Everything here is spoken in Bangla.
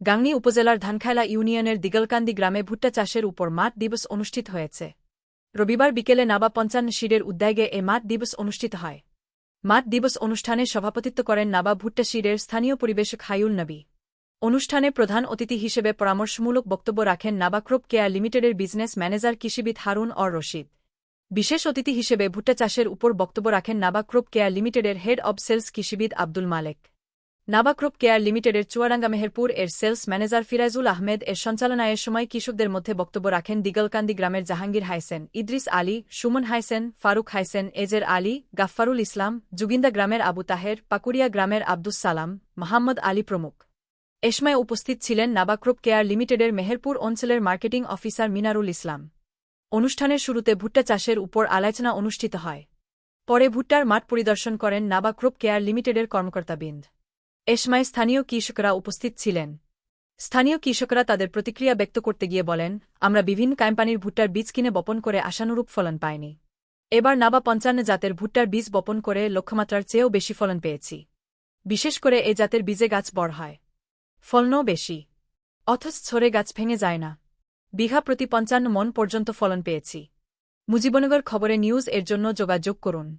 গাংনী উপজেলার ধানখাইলা ইউনিয়নের দিগলকান্দি গ্রামে ভুট্টা চাষের উপর মাঠ দিবস অনুষ্ঠিত হয়েছে। রবিবার বিকেলে নাবা পঞ্চান্ন শিরের উদ্যাগে এ মাঠ দিবস অনুষ্ঠিত হয়। মাঠ দিবস অনুষ্ঠানে সভাপতিত্ব করেন নাবা ভুট্টা শিরের স্থানীয় পরিবেশক হাইউল নবী। অনুষ্ঠানে প্রধান অতিথি হিসেবে পরামর্শমূলক বক্তব্য রাখেন নাবাক্রোপ কেয়ার লিমিটেডের বিজনেস ম্যানেজার কৃষিবিদ হারুন অর রশিদ। বিশেষ অতিথি হিসেবে ভুট্টা চাষের উপর বক্তব্য রাখেন নাবাক্রোপ কেয়ার লিমিটেডের হেড অব সেলস কৃষিবিদ আব্দুল মালেক। নাবাক্রোপ কেয়ার লিমিটেডের চুয়াডাঙ্গা মেহেরপুর এর সেলস ম্যানেজার ফিরাজুল আহমেদ এর সঞ্চালনায়ের সময় কৃষকদের মধ্যে বক্তব্য রাখেন দিগলকান্দি গ্রামের জাহাঙ্গীর হাইসেন, ইদ্রিস আলী, সুমন হাইসেন, ফারুক হাইসেন, এজের আলী, গাফফারুল ইসলাম, জুগিন্দা গ্রামের আবু তাহের পাকুড়িয়া গ্রামের আব্দুস সালাম, মোহাম্মদ আলী প্রমুখ। এ সময় উপস্থিত ছিলেন নাবাক্রোপ কেয়ার লিমিটেডের মেহেরপুর অঞ্চলের মার্কেটিং অফিসার মিনারুল ইসলাম। অনুষ্ঠানের শুরুতে ভুট্টা চাষের উপর আলোচনা অনুষ্ঠিত হয়। পরে ভুট্টার মাঠ পরিদর্শন করেন নাবাক্রোপ কেয়ার লিমিটেডের কর্মকর্তাবৃন্দ। এ সময় স্থানীয় কৃষকরা উপস্থিত ছিলেন। স্থানীয় কৃষকরা তাদের প্রতিক্রিয়া ব্যক্ত করতে গিয়ে বলেন, আমরা বিভিন্ন কোম্পানির ভুট্টার বীজ কিনে বপন করে আশানুরূপ ফলন পাইনি। এবার নাবা পঞ্চান্ন জাতের ভুট্টার বীজ বপন করে লক্ষ্যমাত্রার চেয়েও বেশি ফলন পেয়েছি। বিশেষ করে এ জাতের বীজে গাছ বড় হয়। ফলনও বেশি। অথচ ছড়ে গাছ ভেঙে যায় না। বিঘা প্রতি পঞ্চান্ন মন পর্যন্ত ফলন পেয়েছি। মুজিবনগর খবরে নিউজ এর জন্য যোগাযোগ করুন।